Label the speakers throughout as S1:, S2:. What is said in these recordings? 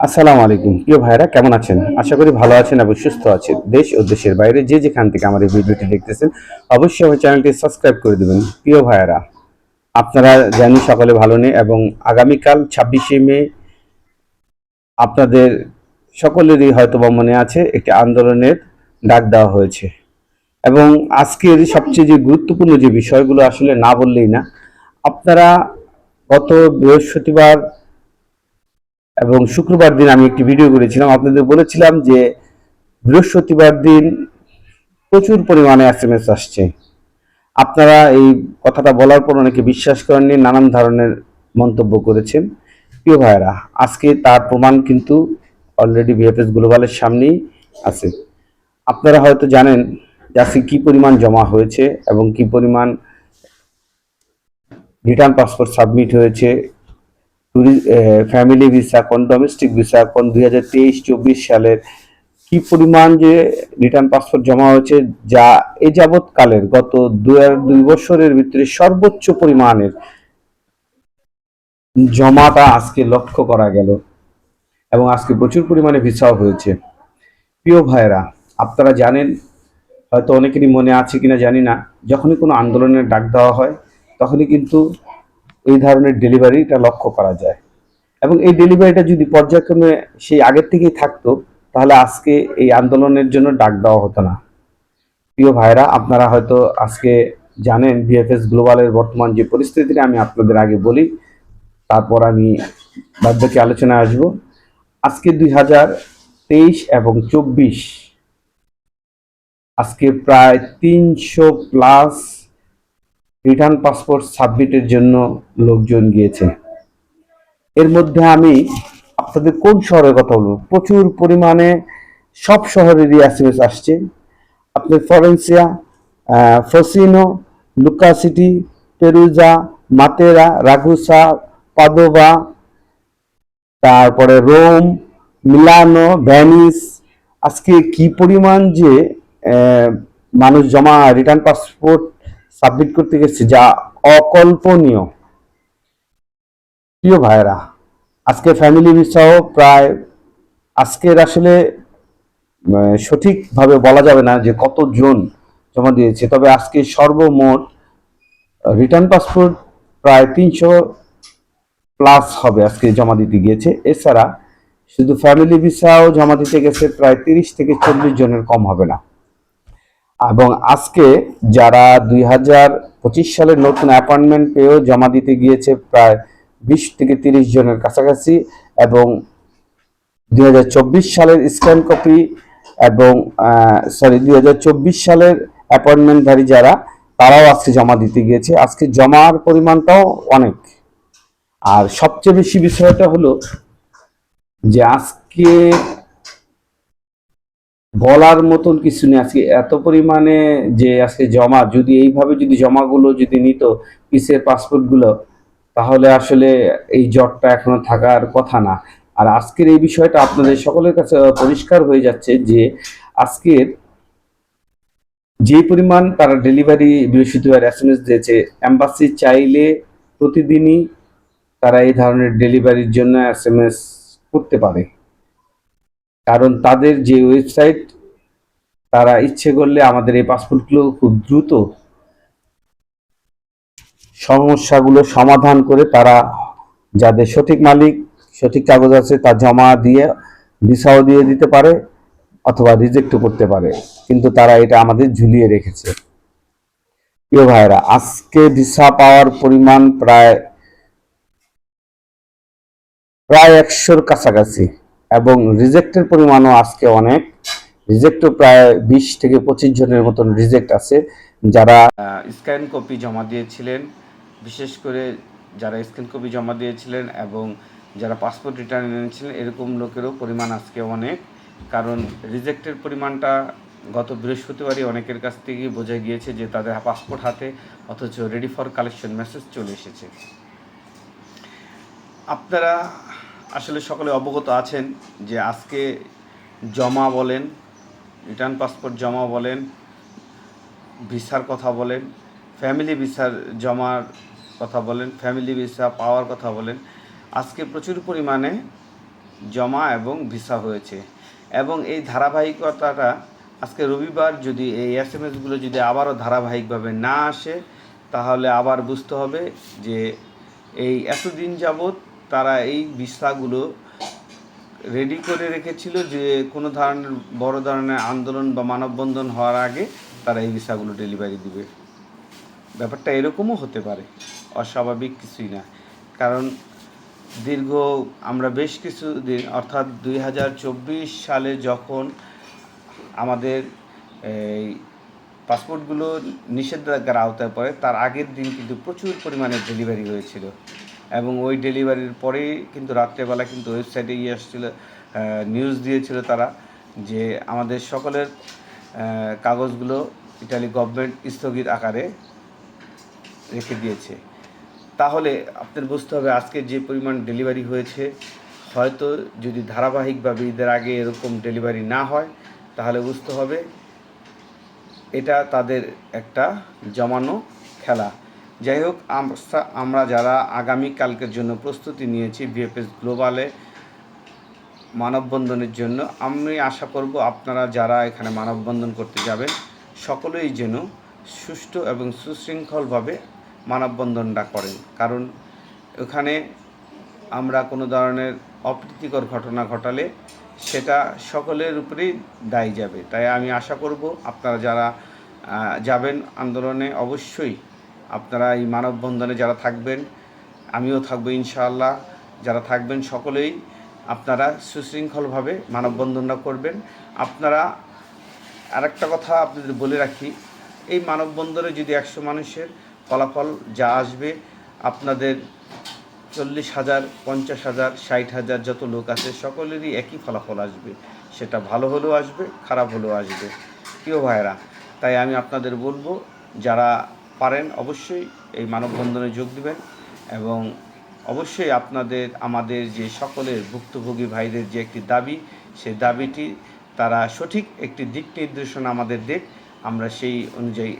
S1: আসসালামু আলাইকুম। প্রিয় ভাইরা কেমন আছেন? আশা করি ভালো আছেন এবং সুস্থ আছেন। দেশ ও দেশের বাইরে যে যেখান থেকে আমার এই ভিডিওটি দেখতেছেন, অবশ্যই আমার চ্যানেলটি সাবস্ক্রাইব করে দেবেন। প্রিয় ভাইরা আপনারা জানি সকলে ভালো নেই এবং আগামীকাল ছাব্বিশে মে আপনাদের সকলেরই হয়তো বা মনে আছে, একটি আন্দোলনের ডাক দেওয়া হয়েছে। এবং আজকের সবচেয়ে যে গুরুত্বপূর্ণ যে বিষয়গুলো আসলে না বললেই না, আপনারা গত বৃহস্পতিবার এবং শুক্রবার দিন আমি একটি ভিডিও করেছিলাম। আপনাদের বলেছিলাম যে বৃহস্পতিবার দিন প্রচুর পরিমাণে এস এম এস আসছে। আপনারা এই কথাটা বলার পর অনেকে বিশ্বাস করেননি, নানান ধরনের মন্তব্য করেছেন। প্রিয় ভাইয়েরা, আজকে তার প্রমাণ কিন্তু অলরেডি বিএফএস গ্লোবালের সামনেই আছে। আপনারা হয়তো জানেন যে আজকে কি পরিমাণ জমা হয়েছে এবং কি পরিমাণ রিটার্ন পাসপোর্ট সাবমিট হয়েছে। ফ্যামিলি ভিসা কোন ডোমেস্টিক ভিসা কোন, দুই হাজার সালের কি পরিমাণ যে রিটার্ন পাসপোর্ট জমা হয়েছে যা এ যাবৎকালের গত দুই বছরের ভিতরে সর্বোচ্চ পরিমাণের জমাটা আজকে লক্ষ্য করা গেল এবং আজকে প্রচুর পরিমাণে ভিসাও হয়েছে। প্রিয় ভাইরা আপনারা জানেন, হয়তো অনেকেরই মনে আছে কিনা জানি না, যখনই কোনো আন্দোলনের ডাক দেওয়া হয়, তখনই কিন্তু এই ধরনের ডেলিভারিটা লক্ষ্য করা যায়। এবং এই ডেলিভারিটা যদি পর্যায়ক্রমে সেই আগের থেকেই থাকতো, তাহলে আজকে এই আন্দোলনের জন্য ডাক দেওয়া হতো না। প্রিয় ভাইরা আপনারা হয়তো আজকে জানেন ভিএফএস গ্লোবালের বর্তমান যে পরিস্থিতিটা, আমি আপনাদের আগে বলি, তারপর আমি বাধ্যকে আলোচনায় আসব। আজকে দুই হাজার তেইশ এবং চব্বিশ, আজকে প্রায় তিনশো প্লাস রিটার্ন পাসপোর্ট সাবমিটের জন্য লোকজন গিয়েছে। এর মধ্যে আমি আপনাদের কোন শহরের কথা বলব? প্রচুর পরিমাণে সব শহরেরই এসএমএস আসছে। আপনার ফরেন্সিয়া ফসিনো লুকা সিটি, পেরুজা, মাতেরা, রাগুসা পাদোভা তারপরে রোম, মিলানো ভ্যানিস আজকে কি পরিমাণ যে মানুষ জমা রিটার্ন পাসপোর্ট সাবমিট করতে গেছে, যা অকল্পনীয়। প্রিয় ভাইরা আজকে ফ্যামিলি ভিসাও প্রায় আজকের আসলে সঠিকভাবে বলা যাবে না যে কত কতজন জমা দিয়েছে, তবে আজকে সর্বমোট রিটার্ন পাসপোর্ট প্রায় তিনশো প্লাস হবে আজকে জমা দিতে গিয়েছে। এছাড়া, শুধু ফ্যামিলি ভিসাও জমা দিতে গেছে প্রায় তিরিশ থেকে চল্লিশ জনের কম হবে না। এবং আজকে যারা দুই হাজার পঁচিশ সালের নতুন অ্যাপয়েন্টমেন্ট পেয়েও জমা দিতে গিয়েছে প্রায় বিশ থেকে তিরিশ জনের কাছাকাছি এবং দুই হাজার চব্বিশ সালের স্ক্যান কপি এবং সরি দুই হাজার চব্বিশ সালের অ্যাপয়েন্টমেন্টধারী যারা, তারাও আজকে জমা দিতে গিয়েছে। আজকে জমার পরিমাণটাও অনেক। আর সবচেয়ে বেশি বিষয়টা হলো যে আজকে বলার মতন কিছু নেই। আজকে এত পরিমাণে যে আজকে জমা, যদি এইভাবে যদি জমাগুলো যদি নিত পিসের পাসপোর্টগুলো, তাহলে আসলে এই জটটা এখনও থাকার কথা না। আর আজকের এই বিষয়টা আপনাদের সকলের কাছে পরিষ্কার হয়ে যাচ্ছে যে আজকের যে পরিমাণ তারা ডেলিভারি বৃহস্পতিবার এস এম এস দিয়েছে অ্যাম্বাসি চাইলে প্রতিদিনই তারা এই ধরনের ডেলিভারির জন্য এস এম এস করতে পারে। কারণ তাদের যে ওয়েবসাইট তারা ইচ্ছে করলে আমাদের এই পাসপোর্টগুলো খুব দ্রুত সমস্যাগুলো সমাধান করে তারা যাদের সঠিক মালিক, সঠিক কাগজ আছে তা জমা দিয়ে, ভিসাও দিয়ে দিতে পারে অথবা রিজেক্টও করতে পারে। কিন্তু তারা এটা আমাদের ঝুলিয়ে রেখেছে। প্রিয় ভাইরা আজকে ভিসা পাওয়ার পরিমাণ প্রায় প্রায় একশোর কাছাকাছি। এবং রিজেক্টের পরিমাণও আজকে অনেক। রিজেক্টও প্রায় বিশ থেকে পঁচিশ জনের মতন রিজেক্ট আছে, যারা স্ক্যান কপি জমা দিয়েছিলেন। বিশেষ করে যারা স্ক্যান কপি জমা দিয়েছিলেন এবং যারা পাসপোর্ট রিটার্ন এনেছিলেন, এরকম লোকেরও পরিমাণ আজকে অনেক। কারণ রিজেক্টের পরিমাণটা গত বৃহস্পতিবারই অনেকের কাছ থেকে বোঝা গিয়েছে যে তাদের পাসপোর্ট হাতে, অথচ রেডি ফর কালেকশন মেসেজ চলে এসেছে। আপনারা আসলে সকলে অবগত আছেন যে আজকে জমা বলেন, রিটার্ন পাসপোর্ট জমা বলেন, ভিসার কথা বলেন, ফ্যামিলি ভিসার জমার কথা বলেন, ফ্যামিলি ভিসা পাওয়ার কথা বলেন, আজকে প্রচুর পরিমাণে জমা এবং ভিসা হয়েছে। এবং এই ধারাবাহিকতাটা আজকে রবিবার যদি এই এস এম এসগুলো যদি আবারও ধারাবাহিকভাবে না আসে, তাহলে আবার বুঝতে হবে যে এই এতদিন যাবৎ তারা এই ভিসাগুলো রেডি করে রেখেছিল যে কোনো ধরনের বড় ধরনের আন্দোলন বা মানববন্ধন হওয়ার আগে তারা এই ভিসাগুলো ডেলিভারি দিবে। ব্যাপারটা এরকমও হতে পারে, অস্বাভাবিক কিছুই না। কারণ দীর্ঘ আমরা বেশ কিছু দিন, অর্থাৎ দুই হাজার চব্বিশ সালে যখন আমাদের এই পাসপোর্টগুলো নিষেধাজ্ঞার আওতায় পড়ে, তার আগের দিন কিন্তু প্রচুর পরিমাণে ডেলিভারি হয়েছিল। এবং ওই ডেলিভারির পরেই কিন্তু রাত্রেবেলা কিন্তু ওয়েবসাইটে ইয়ে আসছিল নিউজ দিয়েছিল তারা যে আমাদের সকলের কাগজগুলো ইটালি গভর্নমেন্ট স্থগিত আকারে রেখে দিয়েছে। তাহলে আপনার বুঝতে হবে আজকে যে পরিমাণ ডেলিভারি হয়েছে, হয়তো যদি ধারাবাহিকভাবে ঈদের আগে এরকম ডেলিভারি না হয়, তাহলে বুঝতে হবে এটা তাদের একটা জমানো খেলা। যাই হোক, আমরা যারা আগামীকালকের জন্য প্রস্তুতি নিয়েছি বিএফএস গ্লোবালে মানববন্ধনের জন্য, আমি আশা করব আপনারা যারা এখানে মানববন্ধন করতে যাবেন, সকলেই যেন সুষ্ঠু এবং সুশৃঙ্খলভাবে মানববন্ধনটা করেন। কারণ ওখানে আমরা কোনো ধরনের অপ্রীতিকর ঘটনা ঘটালে সেটা সকলের উপরেই দায়ী যাবে। তাই আমি আশা করব আপনারা যারা যাবেন আন্দোলনে অবশ্যই আপনারা এই মানববন্ধনে যারা থাকবেন, আমিও থাকব ইনশাআল্লাহ। যারা থাকবেন সকলেই আপনারা সুশৃঙ্খলভাবে মানববন্ধনটা করবেন। আপনারা আরেকটা কথা আপনাদের বলে রাখি, এই মানববন্ধনে যদি একশো মানুষের ফলাফল যা আসবে, আপনাদের চল্লিশ হাজার, পঞ্চাশ হাজার, ষাট হাজার যত লোক আছে, সকলেরই একই ফলাফল আসবে। সেটা ভালো হলেও আসবে, খারাপ হলেও আসবে। প্রিয় ভাইরা তাই আমি আপনাদের বলব, যারা পারেন, অবশ্যই এই মানববন্ধনে যোগ দেবেন এবং অবশ্যই আপনাদের, আমাদের যে সকলের ভুক্তভোগী ভাইদের যে একটি দাবি, সেই দাবিটি তারা সঠিক একটি দিক নির্দেশনা আমাদের দেখ আমরা সেই অনুযায়ী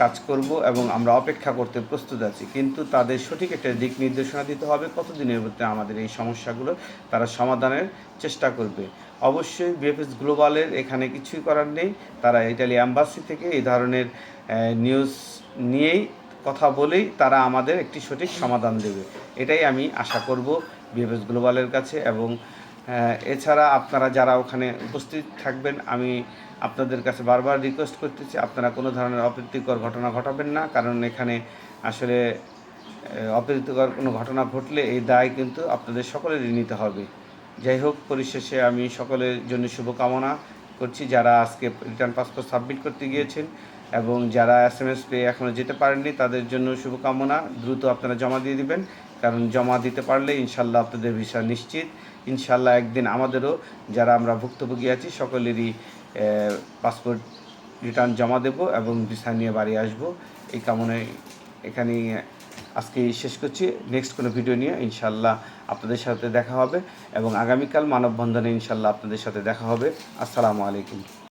S1: কাজ করব এবং আমরা অপেক্ষা করতে প্রস্তুত আছি। কিন্তু তাদের সঠিক একটা দিক নির্দেশনা দিতে হবে। কতদিনের মধ্যে আমাদের এই সমস্যাগুলো তারা সমাধানের চেষ্টা করবে। অবশ্যই বিএফএস গ্লোবালের এখানে কিছুই করার নেই। তারা ইটালি অ্যাম্বাসি থেকে এই ধরনের নিউজ নিয়েই কথা বলেই তারা আমাদের একটি সঠিক সমাধান দেবে। এটাই আমি আশা করব বিএফএস গ্লোবালের কাছে এবং এছাড়া আপনারা যারা ওখানে উপস্থিত থাকবেন, আমি আপনাদের কাছে বারবার রিকোয়েস্ট করতেছি, আপনারা কোনো ধরনের অপ্রীতিকর ঘটনা ঘটাবেন না, কারণ এখানে আসলে অপ্রীতিকর কোনো ঘটনা ঘটলে এই দায় কিন্তু আপনাদের সকলেরই নিতে হবে। যাই হোক, পরিশেষে আমি সকলের জন্য শুভকামনা করছি যারা আজকে রিটার্ন পাসপোর্ট সাবমিট করতে গিয়েছেন এবং যারা এস এম এস পেয়ে এখনও যেতে পারেননি, তাদের জন্য শুভকামনা। দ্রুত আপনারা জমা দিয়ে দিবেন, কারণ জমা দিতে পারলে ইনশাল্লাহ আপনাদের ভিসা নিশ্চিত। ইনশাল্লাহ একদিন আমাদেরও, যারা আমরা ভুক্তভোগী আছি, সকলেরই পাসপোর্ট রিটার্ন জমা দেব এবং ভিসা নিয়ে বাড়ি আসব। এই কামনায় এখানে আজকে শেষ করছি। নেক্সট কোনো ভিডিও নিয়ে ইনশাল্লাহ আপনাদের সাথে দেখা হবে এবং আগামীকাল মানববন্ধনে ইনশাল্লাহ আপনাদের সাথে দেখা হবে। আসসালামু আলাইকুম।